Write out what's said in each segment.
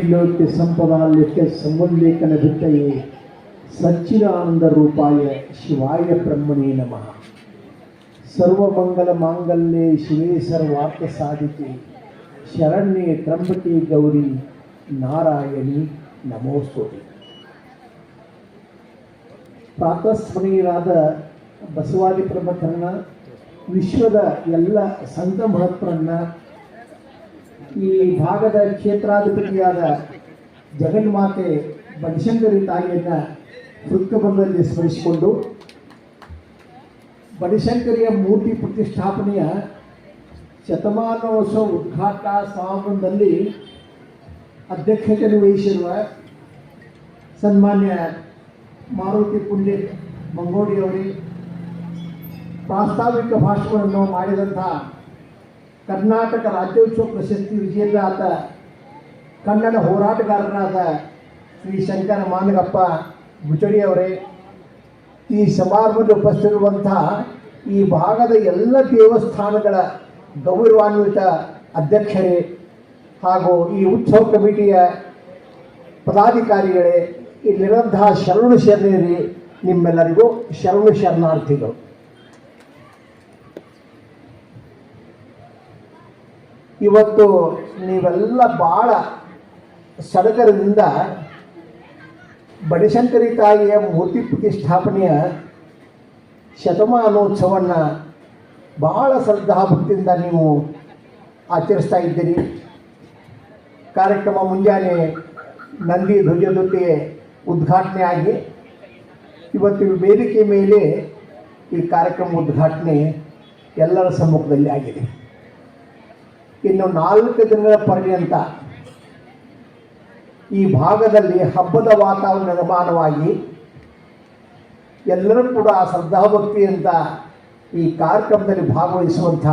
ಲೋಕ್ಯ ಸಂಪದಾಲ್ಯಕ್ಕೆ ಸಮುಲ್ಲೇಖನ ಬಿಟ್ಟಯೇ ಸಚ್ಚಿದಾನಂದ ರೂಪಾಯ ಶಿವಾಯ ಬ್ರಹ್ಮಣೇ ನಮಃ. ಸರ್ವಮಂಗಲ ಮಾಂಗಲ್ಯೇ ಶಿವೇ ಸರ್ವಾರ್ಥ ಸಾಧಿಕೆ. ಶರಣ್ಯೆ ತ್ರಂಬಕೆ ಗೌರಿ ನಾರಾಯಣಿ ನಮೋಸ್ತುತಿ. ಪ್ರಾತಸ್ಮರಣೀಯರಾದ ಬಸವಾದಿ ಪ್ರಮಥರನ್ನ, ವಿಶ್ವದ ಎಲ್ಲ ಸಂತ ಮಹತ್ವರನ್ನ ಈ ಭಾಗದ ಕ್ಷೇತ್ರಾಧಿಪತಿಯಾದ ಜಗನ್ಮಾತೆ ಬನಶಂಕರಿ ತಾಯಿಯನ್ನ ವೃತ್ತಬಂಧದಲ್ಲಿ ಸ್ಮರಿಸಿಕೊಂಡು ಬನಶಂಕರಿಯ ಮೂರ್ತಿ ಪ್ರತಿಷ್ಠಾಪನೆಯ ಶತಮಾನೋತ್ಸವ ಉದ್ಘಾಟನಾ ಸಮಾರಂಭದಲ್ಲಿ ಅಧ್ಯಕ್ಷತೆ ವಹಿಸಿರುವ ಸನ್ಮಾನ್ಯ ಮಾರುತಿ ಪುಂಡಿತ್ ಮಂಗೋಡಿಯವರೇ ಪ್ರಾಸ್ತಾವಿಕ ಭಾಷಣವನ್ನು ಮಾಡಿದಂಥ ಕರ್ನಾಟಕ ರಾಜ್ಯೋತ್ಸವ ಪ್ರಶಸ್ತಿ ವಿಜೇತರಾದ ಕನ್ನಡ ಹೋರಾಟಗಾರರಾದ ಶ್ರೀ ಶಂಕರ ಮಾನಗಪ್ಪ ಬುಚಡಿಯವರೇ ಈ ಸಮಾರಂಭದಲ್ಲಿ ಉಪಸ್ಥಿತಿರುವಂಥ ಈ ಭಾಗದ ಎಲ್ಲ ದೇವಸ್ಥಾನಗಳ ಗೌರವಾನ್ವಿತ ಅಧ್ಯಕ್ಷರೇ ಹಾಗೂ ಈ ಉತ್ಸವ ಕಮಿಟಿಯ ಪದಾಧಿಕಾರಿಗಳೇ ಇಲ್ಲಿರುವಂತಹ ಶರಣು ಶರಣರಿ ನಿಮ್ಮೆಲ್ಲರಿಗೂ ಶರಣು ಶರಣಾರ್ಥಿಗಳು. ಇವತ್ತು ನೀವೆಲ್ಲ ಭಾಳ ಸಡಗರದಿಂದ ಬಡಿಶಂಕರಿ ತಾಯಿಯ ಮೂರ್ತಿ ಪ್ರತಿಷ್ಠಾಪನೆಯ ಶತಮಾನೋತ್ಸವವನ್ನು ಬಹಳ ಶ್ರದ್ಧಾಭಕ್ತಿಯಿಂದ ನೀವು ಆಚರಿಸ್ತಾ ಇದ್ದೀರಿ. ಕಾರ್ಯಕ್ರಮ ಮುಂಜಾನೆ ನಂದಿ ಧ್ವಜದೊಟ್ಟಿಗೆ ಉದ್ಘಾಟನೆ ಆಗಿ ಇವತ್ತು ವೇದಿಕೆ ಮೇಲೆ ಈ ಕಾರ್ಯಕ್ರಮ ಉದ್ಘಾಟನೆ ಎಲ್ಲರ ಸಮ್ಮುಖದಲ್ಲಿ ಆಗಿದೆ. ಇನ್ನು ನಾಲ್ಕು ದಿನಗಳ ಪರ್ಯಂತ ಈ ಭಾಗದಲ್ಲಿ ಹಬ್ಬದ ವಾತಾವರಣ ನಿರ್ಮಾಣವಾಗಿ ಎಲ್ಲರೂ ಕೂಡ ಶ್ರದ್ಧಾಭಕ್ತಿಯಿಂದ ಈ ಕಾರ್ಯಕ್ರಮದಲ್ಲಿ ಭಾಗವಹಿಸುವಂಥ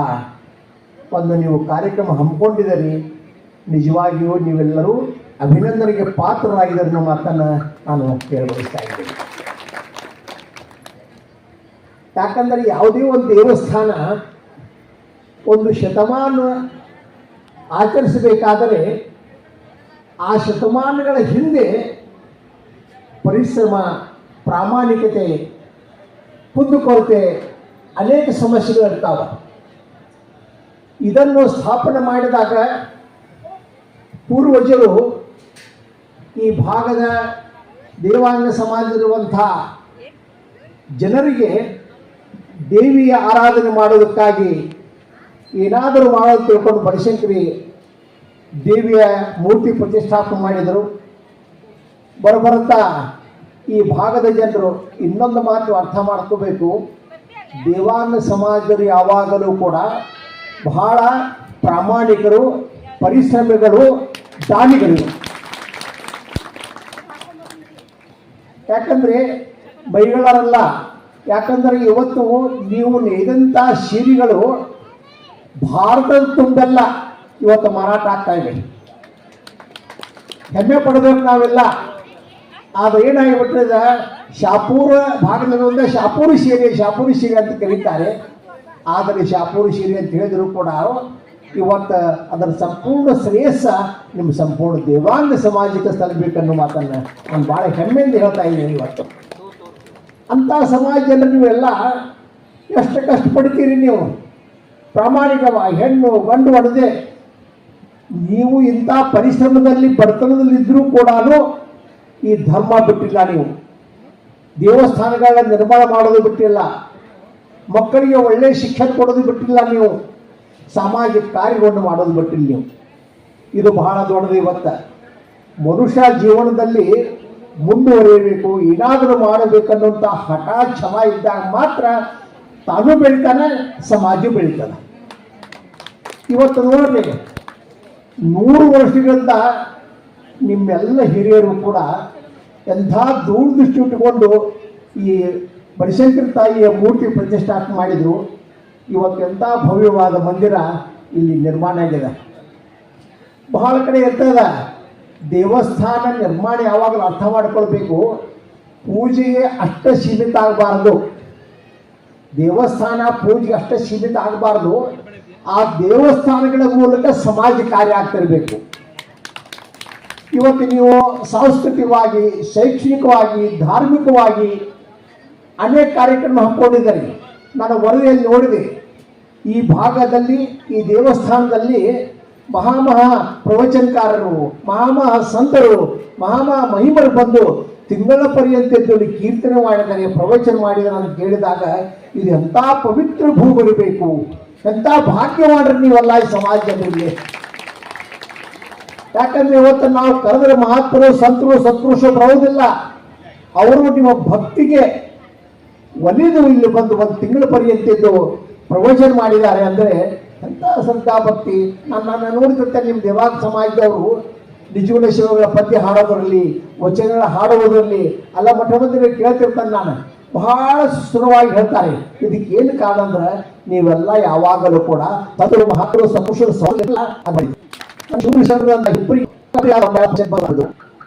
ಒಂದು ನೀವು ಕಾರ್ಯಕ್ರಮ ಹಮ್ಮಿಕೊಂಡಿದ್ದೀರಿ. ನಿಜವಾಗಿಯೂ ನೀವೆಲ್ಲರೂ ಅಭಿನಂದನೆಗೆ ಪಾತ್ರರಾಗಿದ್ದಾರೆ ಅನ್ನೋ ಮಾತನ್ನು ನಾನು ಕೇಳಬಯಸ್ತಾ ಇದ್ದೀನಿ. ಯಾಕಂದರೆ ಯಾವುದೇ ಒಂದು ದೇವಸ್ಥಾನ ಒಂದು ಶತಮಾನ ಆಚರಿಸಬೇಕಾದರೆ ಆ ಶತಮಾನಗಳ ಹಿಂದೆ ಪರಿಶ್ರಮ, ಪ್ರಾಮಾಣಿಕತೆ, ಕುಂದುಕೊರತೆ ಅನೇಕ ಸಮಸ್ಯೆಗಳು ಇರ್ತಾವೆ ಇದನ್ನು ಸ್ಥಾಪನೆ ಮಾಡಿದಾಗ ಪೂರ್ವಜರು ಈ ಭಾಗದ ದೇವಾಂಗ ಸಮಾಜದಲ್ಲಿರುವಂಥ ಜನರಿಗೆ ದೇವಿಯ ಆರಾಧನೆ ಮಾಡೋದಕ್ಕಾಗಿ ಏನಾದರೂ ಮಾಡೋದು ತಿಳ್ಕೊಂಡು ಬನಶಂಕರಿ ದೇವಿಯ ಮೂರ್ತಿ ಪ್ರತಿಷ್ಠಾಪನೆ ಮಾಡಿದರು. ಬರಬರುತ್ತಾ ಈ ಭಾಗದ ಜನರು ಇನ್ನೊಂದು ಮಾತು ಅರ್ಥ ಮಾಡ್ಕೋಬೇಕು. ದೇವಾಂಗ ಸಮಾಜರು ಯಾವಾಗಲೂ ಕೂಡ ಬಹಳ ಪ್ರಾಮಾಣಿಕರು, ಪರಿಶ್ರಮಿಗಳು, ದಾನಿಗಳು. ಯಾಕಂದರೆ ಮಹಿಳೆಯರಲ್ಲ, ಯಾಕಂದರೆ ಇವತ್ತು ನೀವು ನೇದಂಥ ಸೀರೆಗಳು ಭಾರತದ ತುಂಬೆಲ್ಲ ಇವತ್ತು ಮಾರಾಟ ಆಗ್ತಾ ಇದೆ. ಹೆಮ್ಮೆ ಪಡಬೇಕು ನಾವೆಲ್ಲ. ಆದ್ರೆ ಏನಾಗಿಬಿಟ್ಟಿದೆ ಶಾಪೂರ ಭಾಗದಲ್ಲಿ ಶಾಪೂರಿ ಸೀರೆ ಶಾಪೂರಿ ಸೀರೆ ಅಂತ ಕರೀತಾರೆ. ಆದರೆ ಶಾಪೂರಿ ಸೀರೆ ಅಂತ ಹೇಳಿದ್ರು ಕೂಡ ಇವತ್ತು ಅದರ ಸಂಪೂರ್ಣ ಶ್ರೇಯಸ್ಸ ನಿಮ್ಮ ಸಂಪೂರ್ಣ ದೇವಾಂಗ ಸಮಾಜಕ್ಕೆ ಸಲ್ಲಬೇಕನ್ನೋ ಮಾತನ್ನು ನಾನು ಭಾಳ ಹೆಮ್ಮೆಯಿಂದ ಹೇಳ್ತಾ ಇದ್ದೀನಿ ಇವತ್ತು. ಅಂಥ ಸಮಾಜದಲ್ಲಿ ನೀವೆಲ್ಲ ಎಷ್ಟು ಕಷ್ಟಪಡ್ತೀರಿ ನೀವು? ಪ್ರಾಮಾಣಿಕವಾಗಿ ಹೆಣ್ಣು, ಗಂಡು ಹೊಡೆದೆ ನೀವು ಇಂಥ ಪರಿಶ್ರಮದಲ್ಲಿ ಬಡತನದಲ್ಲಿದ್ದರೂ ಕೂಡ ಈ ಧರ್ಮ ಬಿಟ್ಟಿಲ್ಲ ನೀವು. ದೇವಸ್ಥಾನಗಳ ನಿರ್ಮಾಣ ಮಾಡೋದು ಬಿಟ್ಟಿಲ್ಲ. ಮಕ್ಕಳಿಗೆ ಒಳ್ಳೆಯ ಶಿಕ್ಷಣ ಕೊಡೋದು ಬಿಟ್ಟಿಲ್ಲ ನೀವು. ಸಾಮಾಜಿಕ ಕಾರ್ಯಗಳನ್ನು ಮಾಡೋದು ಬಿಟ್ಟಿಲ್ಲ ನೀವು. ಇದು ಬಹಳ ದೊಡ್ಡದು ಇವತ್ತು. ಮನುಷ್ಯ ಜೀವನದಲ್ಲಿ ಮುಂದುವರಿಯಬೇಕು, ಏನಾದರೂ ಮಾಡಬೇಕನ್ನುವಂಥ ಹಠ ಛಲ ಇದ್ದಾಗ ಮಾತ್ರ ತಾನು ಬೆಳಿತಾನೆ, ಸಮಾಜ ಬೆಳಿತಾನೆ. ಇವತ್ತು ನೋಡ್ರಿ, ನೂರು ವರ್ಷಗಳಿಂದ ನಿಮ್ಮೆಲ್ಲ ಹಿರಿಯರು ಕೂಡ ಎಂಥ ದೂರದೃಷ್ಟಿ ಇಟ್ಟುಕೊಂಡು ಈ ಬನಶಂಕರ ತಾಯಿಯ ಮೂರ್ತಿ ಪ್ರತಿಷ್ಠಾಪನೆ ಮಾಡಿದರು. ಇವತ್ತು ಎಂಥ ಭವ್ಯವಾದ ಮಂದಿರ ಇಲ್ಲಿ ನಿರ್ಮಾಣ ಆಗಿದೆ. ಬಹಳ ಕಡೆ ಇರ್ತದ ದೇವಸ್ಥಾನ ನಿರ್ಮಾಣ ಯಾವಾಗಲೂ ಅರ್ಥ ಮಾಡಿಕೊಳ್ಬೇಕು. ಪೂಜೆಗೆ ಅಷ್ಟ ಸೀಮಿತ ಆಗಬಾರ್ದು. ದೇವಸ್ಥಾನ ಪೂಜೆಗೆ ಅಷ್ಟೇ ಸೀಮಿತ ಆಗಬಾರ್ದು. ಆ ದೇವಸ್ಥಾನಗಳ ಮೂಲಕ ಸಮಾಜ ಕಾರ್ಯ ಆಗ್ತಿರಬೇಕು. ಇವತ್ತು ನೀವು ಸಾಂಸ್ಕೃತಿಕವಾಗಿ, ಶೈಕ್ಷಣಿಕವಾಗಿ, ಧಾರ್ಮಿಕವಾಗಿ ಅನೇಕ ಕಾರ್ಯಕ್ರಮ ಹಮ್ಮಿಕೊಂಡಿದ್ದಾರೆ. ನಾನು ವರದಿಯಲ್ಲಿ ನೋಡಿದೆ, ಈ ಭಾಗದಲ್ಲಿ, ಈ ದೇವಸ್ಥಾನದಲ್ಲಿ ಮಹಾಮಹಾ ಪ್ರವಚನಕಾರರು ಮಹಾಮಹಾ ಸಂತರು ಮಹಾಮಹಾ ಮಹಿಮರು ಬಂದು ತಿಂಗಳ ಪರ್ಯಂತ ಕೀರ್ತನೆ ಮಾಡಿದರೆ ಪ್ರವಚನ ಮಾಡಿದ ನಾನು ಕೇಳಿದಾಗ, ಇದು ಎಂಥ ಪವಿತ್ರ ಭೂಮಿರಬೇಕು ಎಂಥ ಭಾಗ್ಯವಾಡ್ರಿ ನೀವಲ್ಲ ಈ ಸಮಾಜದಲ್ಲಿ? ಯಾಕಂದ್ರೆ ಇವತ್ತು ನಾವು ಕರೆದ್ರೆ ಮಹಾತ್ಮರು, ಸಂತರು ಸತ್ಪುರುಷ ಬರೋದಿಲ್ಲ ಅವರು ನಿಮ್ಮ ಭಕ್ತಿಗೆ ಒಲಿದು ಇಲ್ಲಿ ಬಂದು ಒಂದು ತಿಂಗಳ ಪರ್ಯಂತ ಇದ್ದು ಪ್ರವಚನ ಮಾಡಿದ್ದಾರೆ ಅಂದ್ರೆ ಎಂತ ಸಂತಾ ಭಕ್ತಿ? ನಾನು ನಾನು ನೋಡಿದಂತೆ ನಿಮ್ಮ ದೇವಾಂಗ ಸಮಾಜದವರು ನಿಜಗುಣ ಶಿವಗಳ ಪದ್ಯ ಹಾಡೋದರಲ್ಲಿ ವಚನಗಳ ಹಾಡುವುದರಲ್ಲಿ ಅಲ್ಲ ಮಠ ಮಂದಿರ ಕೇಳ್ತಿರ್ತಾನೆ ನಾನು ಬಹಳ ಸುಲಭವಾಗಿ ಹೇಳ್ತಾರೆ ಇದಕ್ಕೆ ಏನು ಕಾರಣ ಅಂದ್ರೆ ನೀವೆಲ್ಲ ಯಾವಾಗಲೂ ಕೂಡ ತತ್ವ ಮಹತ್ವ ಸಪುರುಷರು ಸೌಲಭ್ಯ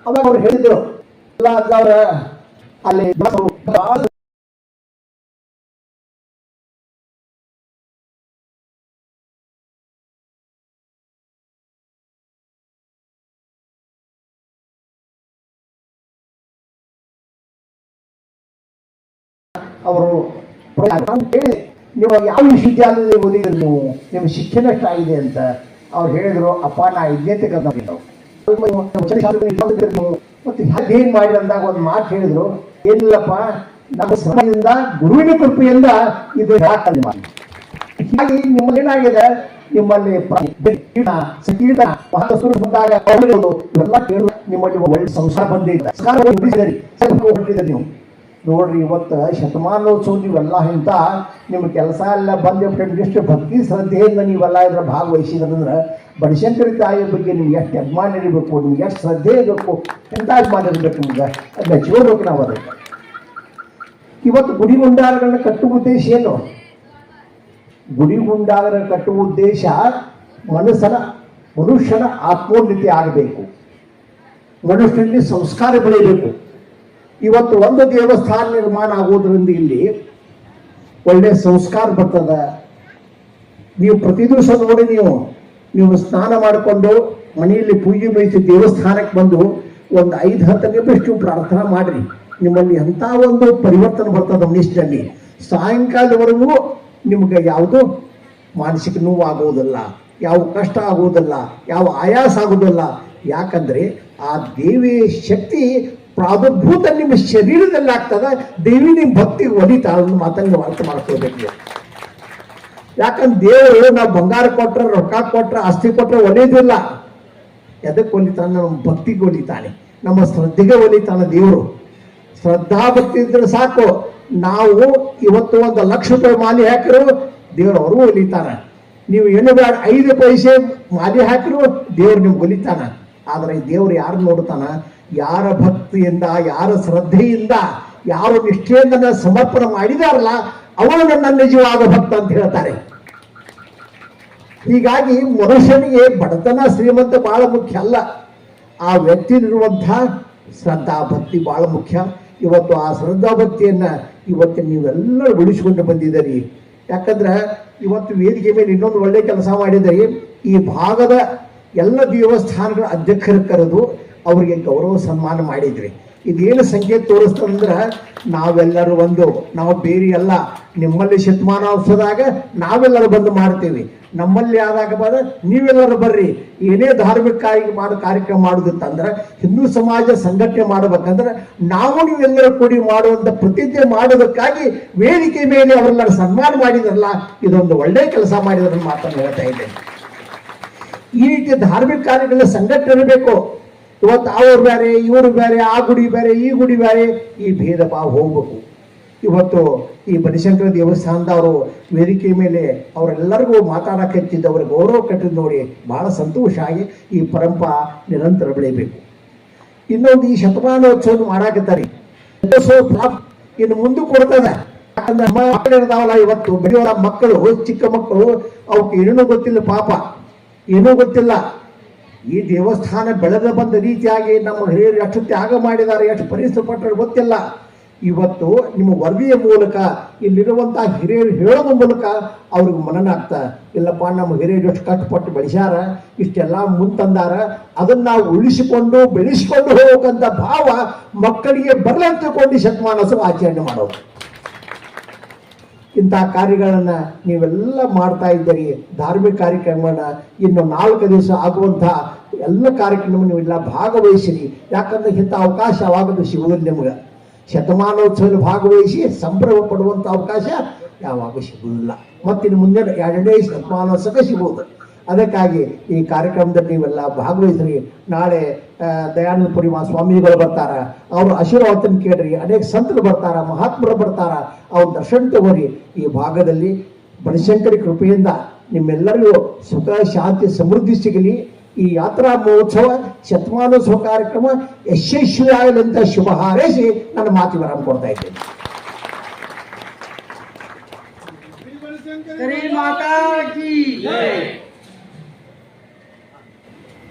ಅವಾಗ ಅವ್ರು ಹೇಳಿದ್ರು ಎಲ್ಲ ಅವ್ರ ಅಲ್ಲಿ ಅವರು ಕೇಳಿದೆ ನೀವು ಯಾವ ವಿಶ್ವವಿದ್ಯಾಲಯದಲ್ಲಿ ಓದಿದ್ರಿ ನೀವು? ನಿಮ್ಮ ಶಿಕ್ಷಣ ಎಷ್ಟಾಗಿದೆ ಅಂತ ಅವ್ರು ಹೇಳಿದ್ರು, ಅಪ್ಪ, ನಾ ಇದ್ದೇ ಕರ್ನಾಟಕ ಮತ್ತೆ ಏನ್ ಮಾಡಿ ಅಂದಾಗ ಒಂದು ಮಾತು ಹೇಳಿದ್ರು ಏನಿಲ್ಲಪ್ಪ ನಮ್ಮ ಸಮಯದಿಂದ ಗುರುವಿನ ಕೃಪೆಯಿಂದ ಇದು ಹಾಗಾಗಿ ನಿಮ್ಮಲ್ಲಿ ಏನಾಗಿದೆ? ನಿಮ್ಮಲ್ಲಿ ಬಂದಾಗ ಕೇಳು ನಿಮ್ಮಲ್ಲಿ ಒಳ್ಳೆ ಸಂಸಾರ ಬಂದಿದೆ ಹೊಂದಿದ್ದೀರಿ ನೀವು. ನೋಡ್ರಿ ಇವತ್ತು ಶತಮಾನೋತ್ಸವ ನೀವೆಲ್ಲ ಇಂಥ ನಿಮ್ಮ ಕೆಲಸ ಎಲ್ಲ ಬಂದು ಎಷ್ಟು ಭಕ್ತಿ ಶ್ರದ್ಧೆಯಿಂದ ನೀವೆಲ್ಲ ಇದ್ರ ಭಾಗವಹಿಸಿದ್ರಂದ್ರೆ ಬಡಶಂಕರ ತಾಯಿಯ ಬಗ್ಗೆ ನಿಮ್ಗೆ ಎಷ್ಟು ಅಭಿಮಾನ ಇರಬೇಕು, ನಿಮ್ಗೆ ಎಷ್ಟು ಶ್ರದ್ಧೆ ಇರಬೇಕು ಎಂಥ ಅಭಿಮಾನ ಇರಬೇಕು ನಿಮ್ಗೆ? ಅದು ನಾವು ಅದಕ್ಕೆ ಇವತ್ತು ಗುಡಿ ಗುಂಡಾರಗಳನ್ನ ಕಟ್ಟುವ ಉದ್ದೇಶ ಏನು? ಗುಡಿ ಗುಂಡಾರ ಕಟ್ಟುವ ಉದ್ದೇಶ ಮನಸ್ಸನ ಮನುಷ್ಯನ ಆತ್ಮೋನ್ನತಿ ಆಗಬೇಕು. ಮನುಷ್ಯನಲ್ಲಿ ಸಂಸ್ಕಾರ ಬೆಳೆಯಬೇಕು ಇವತ್ತು ಒಂದು ದೇವಸ್ಥಾನ ನಿರ್ಮಾಣ ಆಗೋದ್ರಿಂದ ಇಲ್ಲಿ ಒಳ್ಳೆ ಸಂಸ್ಕಾರ ಬರ್ತದ. ನೀವು ಪ್ರತಿ ದಿವಸ ನೋಡಿ ನೀವು ನೀವು ಸ್ನಾನ ಮಾಡಿಕೊಂಡು ಮನೆಯಲ್ಲಿ ಪೂಜೆ ಬಯಸಿ ದೇವಸ್ಥಾನಕ್ಕೆ ಬಂದು ಒಂದು ಐದು, ಹತ್ತು ನಿಮಿಷ ಪ್ರಾರ್ಥನಾ ಮಾಡ್ರಿ. ನಿಮ್ಮಲ್ಲಿ ಎಂಥ ಒಂದು ಪರಿವರ್ತನೆ ಬರ್ತದ ಮನುಷ್ಯನಲ್ಲಿ. ಸಾಯಂಕಾಲದವರೆಗೂ ನಿಮ್ಗೆ ಯಾವುದು ಮಾನಸಿಕ ನೋವು ಆಗುವುದಿಲ್ಲ ಯಾವ ಕಷ್ಟ ಆಗುವುದಲ್ಲ, ಯಾವ ಆಯಾಸ ಆಗುವುದಲ್ಲ. ಯಾಕಂದ್ರೆ ಆ ದೇವಿ ಶಕ್ತಿ ಪ್ರಾದುರ್ಭೂತ ನಿಮ್ಮ ಶರೀರದಲ್ಲಿ ಆಗ್ತದ ದೇವಿ ನಿಮ್ಮ ಭಕ್ತಿ ಒಲಿತಾ ಒಂದು ಮಾತನ್ನು ಅರ್ಥ ಮಾಡ್ಕೋಬೇಕು. ಯಾಕಂದ್ರೆ ದೇವರು ನಾವು ಬಂಗಾರ ಕೊಟ್ರೆ, ರೊಕ್ಕ ಕೊಟ್ರೆ, ಆಸ್ತಿ ಕೊಟ್ರೆ ಒಲಿಯೋದಿಲ್ಲ. ಎದಕ್ಕೆ ಒಲಿತಾನೆ? ನಮ್ಮ ಭಕ್ತಿಗೆ ಒಲಿತಾನೆ. ನಮ್ಮ ಶ್ರದ್ಧೆಗೆ ಒಲಿತಾನೆ ದೇವರು. ಶ್ರದ್ಧಾ ಭಕ್ತಿ ಇದ್ರೆ ಸಾಕು. ನಾವು ಇವತ್ತು ಒಂದು ಲಕ್ಷ ರೂಪಾಯಿ ಮಾಲಿ ಹಾಕಿರು, ದೇವರು ಅವರು ಒಲಿತಾನೆ. ನೀವು ಏನು ಬೇಡ ಐದು ಪೈಸೆ ಮಾಲಿ ಹಾಕಿರು, ದೇವ್ರು ನಿಮ್ಗೆ ಒಲಿತಾನ. ಆದ್ರೆ ದೇವ್ರು ಯಾರು ನೋಡ್ತಾನ? ಯಾರ ಭಕ್ತಿಯಿಂದ, ಯಾರ ಶ್ರದ್ಧೆಯಿಂದ, ಯಾರು ನಿಷ್ಠೆಯಿಂದ ನನ್ನ ಸಮರ್ಪಣೆ ಮಾಡಿದಾರಲ್ಲ ಅವನು ನನ್ನ ನಿಜವಾದ ಭಕ್ತ ಅಂತ ಹೇಳ್ತಾರೆ. ಹೀಗಾಗಿ ಮನುಷ್ಯನಿಗೆ ಬಡತನ ಶ್ರೀಮಂತ ಬಹಳ ಮುಖ್ಯ ಅಲ್ಲ. ಆ ವ್ಯಕ್ತಿ ವ್ಯಕ್ತಿಲಿರುವಂತಹ ಶ್ರದ್ಧಾ ಭಕ್ತಿ ಬಹಳ ಮುಖ್ಯ. ಇವತ್ತು ಆ ಶ್ರದ್ಧಾ ಭಕ್ತಿಯನ್ನ ಇವತ್ತು ನೀವೆಲ್ಲರೂ ಉಳಿಸಿಕೊಂಡು ಬಂದಿದ್ದೀರಿ. ಯಾಕಂದ್ರೆ ಇವತ್ತು ವೇದಿಕೆ ಮೇಲೆ ಇನ್ನೊಂದು ಒಳ್ಳೆ ಕೆಲಸ ಮಾಡಿದರೆ ಈ ಭಾಗದ ಎಲ್ಲ ದೇವಸ್ಥಾನಗಳ ಅಧ್ಯಕ್ಷರ ಕರೆದು ಅವರಿಗೆ ಗೌರವ ಸನ್ಮಾನ ಮಾಡಿದ್ರಿ. ಇದೇನು ಸಂಕೇತ ತೋರಿಸ್ತಂದ್ರೆ ನಾವೆಲ್ಲರೂ ಒಂದು, ನಾವು ಬೇರೆ ಅಲ್ಲ ನಿಮ್ಮಲ್ಲಿ ಶತಮಾನೋತ್ಸವದಾಗ ನಾವೆಲ್ಲರೂ ಬಂದು ಮಾಡ್ತೀವಿ. ನಮ್ಮಲ್ಲಿ ಆದಾಗ ಬಂದ ನೀವೆಲ್ಲರೂ ಬರ್ರಿ. ಏನೇ ಧಾರ್ಮಿಕ ಕಾರ್ಯಕ್ರಮ ಮಾಡೋದಿತ್ತಂದ್ರೆ ಹಿಂದೂ ಸಮಾಜ ಸಂಘಟನೆ ಮಾಡಬೇಕಂದ್ರೆ, ನಾವು ನೀವೆಲ್ಲರೂ ಕೂಡಿ ಮಾಡುವಂತ ಪ್ರತಿಜ್ಞೆ ಮಾಡೋದಕ್ಕಾಗಿ ವೇದಿಕೆ ಮೇಲೆ ಅವರೆಲ್ಲರೂ ಸನ್ಮಾನ ಮಾಡಿದ್ರಲ್ಲ, ಇದೊಂದು ಒಳ್ಳೆ ಕೆಲಸ ಮಾಡಿದ್ರ ಮಾತನ್ನು ಹೇಳ್ತಾ ಇದ್ದೇನೆ. ಈ ರೀತಿ ಧಾರ್ಮಿಕ ಕಾರ್ಯಗಳ ಸಂಘಟನೆ ಇರಬೇಕು. ಇವತ್ತು ಅವ್ರು ಬೇರೆ, ಇವರು ಬೇರೆ, ಆ ಗುಡಿ ಬೇರೆ, ಈ ಗುಡಿ ಬೇರೆ, ಈ ಭೇದ ಭಾವ ಹೋಗ್ಬೇಕು. ಇವತ್ತು ಈ ಬನಿಶಂಕರ ದೇವಸ್ಥಾನದವರು ವೇದಿಕೆ ಮೇಲೆ ಅವರೆಲ್ಲರಿಗೂ ಮಾತಾಡಕ್ಕೆ ಹಚ್ಚಿದ್ದು ಅವ್ರಿಗೆ ಗೌರವ ಕಟ್ಟಿದ್ದು ನೋಡಿ ಬಹಳ ಸಂತೋಷ ಆಗಿ ಈ ಪರಂಪರ ನಿರಂತರ ಬೆಳಿಬೇಕು ಇನ್ನೊಂದು ಈ ಶತಮಾನೋತ್ಸವ ಮಾಡಾಕತ್ತಾರೆ. ಇನ್ನು ಮುಂದೆ ಕೊಡ್ತದೆ. ಯಾಕಂದ್ರೆ ಇರ್ತಾವಲ್ಲ ಇವತ್ತು ಬೆಳೆಯುವ ಮಕ್ಕಳು, ಚಿಕ್ಕ ಮಕ್ಕಳು ಅವಕ್ಕೆ ಏನೂ ಗೊತ್ತಿಲ್ಲ ಪಾಪ. ಏನೂ ಗೊತ್ತಿಲ್ಲ. ಈ ದೇವಸ್ಥಾನ ಬೆಳೆದ ಬಂದ ರೀತಿಯಾಗಿ ನಮ್ಮ ಹಿರಿಯರು ಎಷ್ಟು ತ್ಯಾಗ ಮಾಡಿದ್ದಾರೆ, ಎಷ್ಟು ಪರಿಸರ ಪಟ್ಟರು ಗೊತ್ತಿಲ್ಲ. ಇವತ್ತು ನಿಮ್ಮ ವರದಿಯ ಮೂಲಕ ಇಲ್ಲಿರುವಂಥ ಹಿರಿಯರು ಹೇಳೋದ್ರ ಮೂಲಕ ಅವ್ರಿಗೆ ಮನನ ಆಗ್ತಾ, ಇಲ್ಲಪ್ಪ, ನಮ್ಮ ಹಿರಿಯರು ಎಷ್ಟು ಕಷ್ಟಪಟ್ಟು ಬೆಳೆಸ್ಯಾರ, ಇಷ್ಟೆಲ್ಲ ಮುಂತಂದಾರ ಅದನ್ನ ನಾವು ಉಳಿಸಿಕೊಂಡು, ಬೆಳೆಸಿಕೊಂಡು ಹೋಗುವಂತ ಭಾವ ಮಕ್ಕಳಿಗೆ ಬರಲಂತಕೊಂಡು ಶತಮಾನೋತ್ಸವ ಆಚರಣೆ ಮಾಡೋದು. ಇಂಥ ಕಾರ್ಯಗಳನ್ನ ನೀವೆಲ್ಲ ಮಾಡ್ತಾ ಇದ್ದೀರಿ. ಧಾರ್ಮಿಕ ಕಾರ್ಯಕ್ರಮನ ಇನ್ನು ನಾಲ್ಕು ದಿವಸ ಆಗುವಂಥ ಎಲ್ಲ ಕಾರ್ಯಕ್ರಮ ನೀವೆಲ್ಲ ಭಾಗವಹಿಸಿರಿ. ಯಾಕಂದ್ರೆ ಇಂಥ ಅವಕಾಶ ಯಾವಾಗಲೂ ಸಿಗುವುದಿಲ್ಲ ನಿಮ್ಗೆ. ಶತಮಾನೋತ್ಸವದಲ್ಲಿ ಭಾಗವಹಿಸಿ ಸಂಭ್ರಮ ಪಡುವಂಥ ಅವಕಾಶ ಯಾವಾಗ ಸಿಗುವುದಿಲ್ಲ. ಮತ್ತಿನ್ನು ಮುಂದೆ ಎರಡನೇ ಶತಮಾನೋತ್ಸವ ಸಿಗುವುದು. ಅದಕ್ಕಾಗಿ ಈ ಕಾರ್ಯಕ್ರಮದಲ್ಲಿ ನೀವೆಲ್ಲ ಭಾಗವಹಿಸ್ರಿ. ನಾಳೆ ದಯಾನಂದ ದಯಾನಂದಪುರಿ ಸ್ವಾಮಿಗಳು ಬರ್ತಾರ. ಅವರು ಆಶೀರ್ವಾದನ ಕೇಳ್ರಿ. ಅನೇಕ ಸಂತರು ಬರ್ತಾರ ಮಹಾತ್ಮರು ಬರ್ತಾರ. ಅವ್ರ ದರ್ಶನ ತಗೋರಿ. ಈ ಭಾಗದಲ್ಲಿ ಬನಶಂಕರಿ ಕೃಪೆಯಿಂದ ನಿಮ್ಮೆಲ್ಲರಿಗೂ ಸುಖ ಶಾಂತಿ ಸಮೃದ್ಧಿ ಸಿಗಲಿ. ಈ ಯಾತ್ರಾ ಮಹೋತ್ಸವ ಶತಮಾನೋತ್ಸವ ಕಾರ್ಯಕ್ರಮ ಯಶಸ್ವಿ ಶುಭ ಹಾರೈಸಿ ನನ್ನ ಮಾತು ವಿರಾಮ ಕೊಡ್ತಾ ಇದ್ದೇನೆ.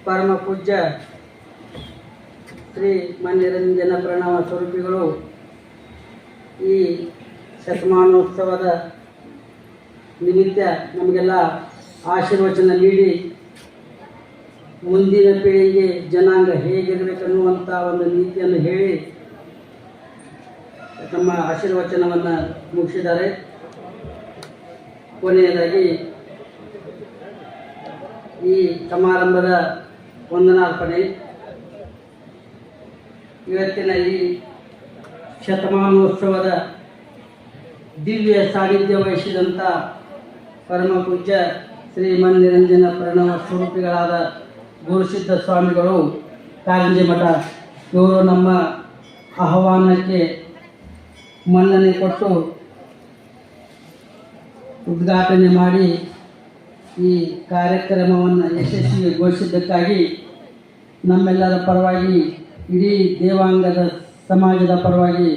ಪರಮ ಪೂಜ್ಯ ಶ್ರೀ ಮನ್ಯರಂಜನ ಪ್ರಣವ ಸ್ವರೂಪಿಗಳು ಈ ಶತಮಾನೋತ್ಸವದ ನಿಮಿತ್ತ ನಮಗೆಲ್ಲ ಆಶೀರ್ವಚನ ನೀಡಿ ಮುಂದಿನ ಪೀಳಿಗೆ ಜನಾಂಗ ಹೇಗಿರಬೇಕನ್ನುವಂಥ ಒಂದು ನೀತಿಯನ್ನು ಹೇಳಿ ತಮ್ಮ ಆಶೀರ್ವಚನವನ್ನು ಮುಗಿಸಿದ್ದಾರೆ. ಕೊನೆಯದಾಗಿ ಈ ಸಮಾರಂಭದ ವಂದನಾರ್ಪಣೆ. ಇವತ್ತಿನ ಈ ಶತಮಾನೋತ್ಸವದ ದಿವ್ಯ ಸಾನ್ನಿಧ್ಯ ವಹಿಸಿದಂಥ ಪರಮ ಪೂಜ್ಯ ಶ್ರೀಮನ್ ನಿರಂಜನ ಪ್ರಣವ ಸ್ವರೂಪಿಗಳಾದ ಗುರುಸಿದ್ಧ ಸ್ವಾಮಿಗಳು, ಕಾರಂಜಿ ಮಠ. ಇವರು ನಮ್ಮ ಆಹ್ವಾನಕ್ಕೆ ಮನ್ನಣೆ ಕೊಟ್ಟು ಉದ್ಘಾಟನೆ ಮಾಡಿ ಈ ಕಾರ್ಯಕ್ರಮವನ್ನು ಯಶಸ್ವಿಗೊಳಿಸಿದ್ದಕ್ಕಾಗಿ ನಮ್ಮೆಲ್ಲರ ಪರವಾಗಿ ಇಡೀ ದೇವಾಂಗದ ಸಮಾಜದ ಪರವಾಗಿ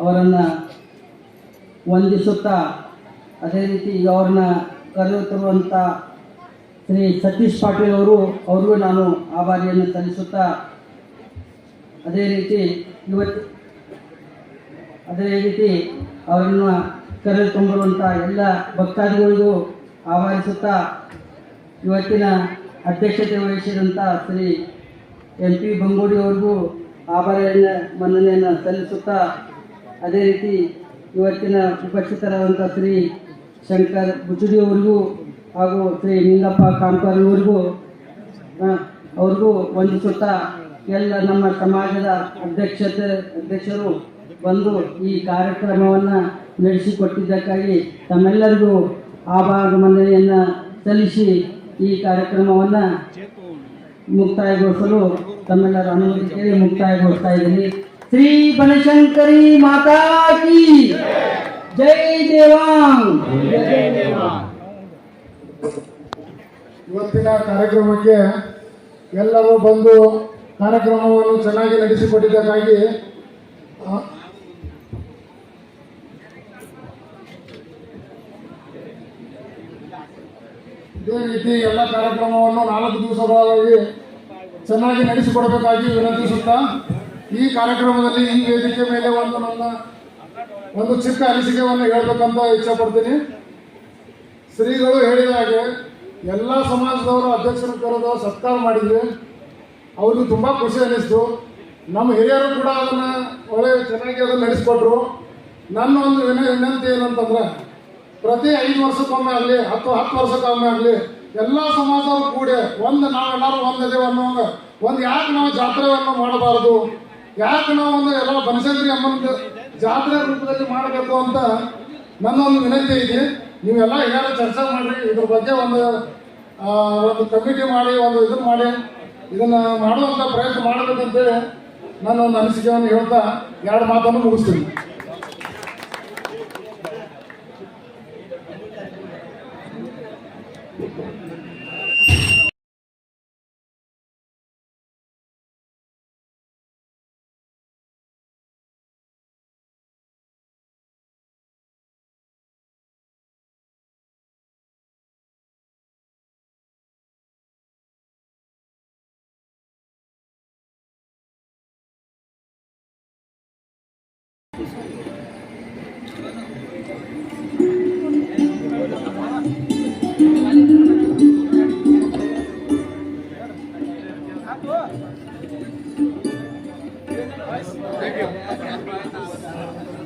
ಅವರನ್ನು ವಂದಿಸುತ್ತಾ, ಅದೇ ರೀತಿ ಅವ್ರನ್ನ ಕರೆಯುತ್ತಿರುವಂಥ ಶ್ರೀ ಸತೀಶ್ ಪಾಟೀಲ್ ಅವರು, ಅವ್ರಿಗೂ ನಾನು ಆಭಾರಿಯನ್ನು ಸಲ್ಲಿಸುತ್ತಾ, ಅದೇ ರೀತಿ ಇವತ್ತು, ಅದೇ ರೀತಿ ಅವರನ್ನು ಕರೆದುಕೊಂಡಿರುವಂಥ ಎಲ್ಲ ಭಕ್ತಾದಿಗಳಿಗೂ ಆಹ್ವಾನಿಸುತ್ತಾ, ಇವತ್ತಿನ ಅಧ್ಯಕ್ಷತೆ ವಹಿಸಿದಂಥ ಶ್ರೀ ಎಂ ಪಿ ಬಂಗೋಡಿ ಅವ್ರಿಗೂ ಆಭಾರಿಯನ್ನು ಮನ್ನಣೆಯನ್ನು ಸಲ್ಲಿಸುತ್ತಾ ಅದೇ ರೀತಿ ಇವತ್ತಿನ ಉಪಸ್ಥಿತರಾದಂಥ ಶ್ರೀ ಶಂಕರ್ ಬುಚುಡಿ ಅವರಿಗೂ ಹಾಗೂ ಶ್ರೀ ನಿಂಗಪ್ಪ ಕಾಂಪಾರಿ ಅವರಿಗೂ ಅವ್ರಿಗೂ ವಂದಿಸುತ್ತಾ ಎಲ್ಲ ನಮ್ಮ ಸಮಾಜದ ಅಧ್ಯಕ್ಷತೆ, ಅಧ್ಯಕ್ಷರು ಬಂದು ಈ ಕಾರ್ಯಕ್ರಮವನ್ನು ನಡೆಸಿಕೊಟ್ಟಿದ್ದಕ್ಕಾಗಿ ತಮ್ಮೆಲ್ಲರಿಗೂ ಆಭಾರ ಮನ್ನಣೆಯನ್ನು ಸಲ್ಲಿಸಿ ಈ ಕಾರ್ಯಕ್ರಮವನ್ನು ಮುಕ್ತಾಯಗೊಳಿಸಲು ತಮ್ಮೆಲ್ಲರ ಅನುಮತಿ ಕೇಳಿ ಮುಕ್ತಾಯಗೊಳಿಸ್ತಾ ಇದ್ದೀನಿ ಶ್ರೀ ಬನಶಂಕರಿ ಮಾತಾ ಕಿ ಜೈ ದೇವಾಂಗ್. ಇವತ್ತಿನ ಕಾರ್ಯಕ್ರಮಕ್ಕೆ ಎಲ್ಲರೂ ಬಂದು ಕಾರ್ಯಕ್ರಮವನ್ನು ಚೆನ್ನಾಗಿ ನಡೆಸಿಕೊಟ್ಟಿದ್ದಕ್ಕಾಗಿ ಇದೇ ರೀತಿ ಎಲ್ಲ ಕಾರ್ಯಕ್ರಮವನ್ನು ನಾಲ್ಕು ದಿವಸಗಳಾಗಿ ಚೆನ್ನಾಗಿ ನಡೆಸಿಕೊಡಬೇಕಾಗಿ ವಿನಂತಿಸುತ್ತಾ ಈ ಕಾರ್ಯಕ್ರಮದಲ್ಲಿ ಈ ವೇದಿಕೆ ಮೇಲೆ ಒಂದು ನನ್ನ ಒಂದು ಚಿಕ್ಕ ಅನಿಸಿಕೆಯನ್ನು ಹೇಳಬೇಕಂತ ಇಚ್ಛಪಡ್ತೀನಿ. ಶ್ರೀಗಳು ಹೇಳಿದ ಹಾಗೆ ಎಲ್ಲ ಸಮಾಜದವರು ಅಧ್ಯಕ್ಷರು ಕರೆದು ಸತ್ಕಾರ ಮಾಡಿದ್ವಿ. ಅವ್ರಿಗೆ ತುಂಬ ಖುಷಿ ಅನ್ನಿಸ್ತು. ನಮ್ಮ ಹಿರಿಯರು ಕೂಡ ಅದನ್ನು ಒಳ್ಳೆ ಚೆನ್ನಾಗಿ ಅದನ್ನು ನಡೆಸಿಕೊಟ್ರು. ನನ್ನ ಒಂದು ವಿನ ವಿನಂತಿ ಏನಂತಂದ್ರೆ ಪ್ರತಿ ಐದು ವರ್ಷಕ್ಕೊಮ್ಮೆ ಆಗಲಿ, ಹತ್ತು ಹತ್ತು ವರ್ಷಕ್ಕೊಮ್ಮೆ ಆಗಲಿ, ಎಲ್ಲ ಸಮಾಜದವ್ರು ಕೂಡಿ ಒಂದು ನಾವೆಲ್ಲರೂ ಒಂದಿದೆ ಅನ್ನೋಂಗ ಒಂದು ಯಾಕೆ ನಾವು ಜಾತ್ರೆಯನ್ನು ಮಾಡಬಾರ್ದು? ಯಾಕೆ ನಾವು ಒಂದು ಎಲ್ಲ ಬನಸಂದ್ರಿ ಅಮ್ಮನ ಜಾತ್ರೆ ರೂಪದಲ್ಲಿ ಮಾಡಬೇಕು ಅಂತ ನನ್ನ ಒಂದು ವಿನಂತಿ ಇದೆ ನೀವೆಲ್ಲ ಏನಾದ್ರು ಚರ್ಚೆ ಮಾಡಿರಿ, ಇದ್ರ ಬಗ್ಗೆ ಒಂದು ಒಂದು ಕಮಿಟಿ ಮಾಡಿ, ಒಂದು ಇದನ್ನು ಮಾಡಿ. ಇದನ್ನ ಮಾಡುವಂಥ ಪ್ರಯತ್ನ ಮಾಡಬೇಕಂತೇಳಿ ನಾನು ಒಂದು ಅನಿಸಿಕೆಯನ್ನು ಹೇಳ್ತಾ ಎರಡು ಮಾತನ್ನು ಮುಗಿಸ್ತೀನಿ.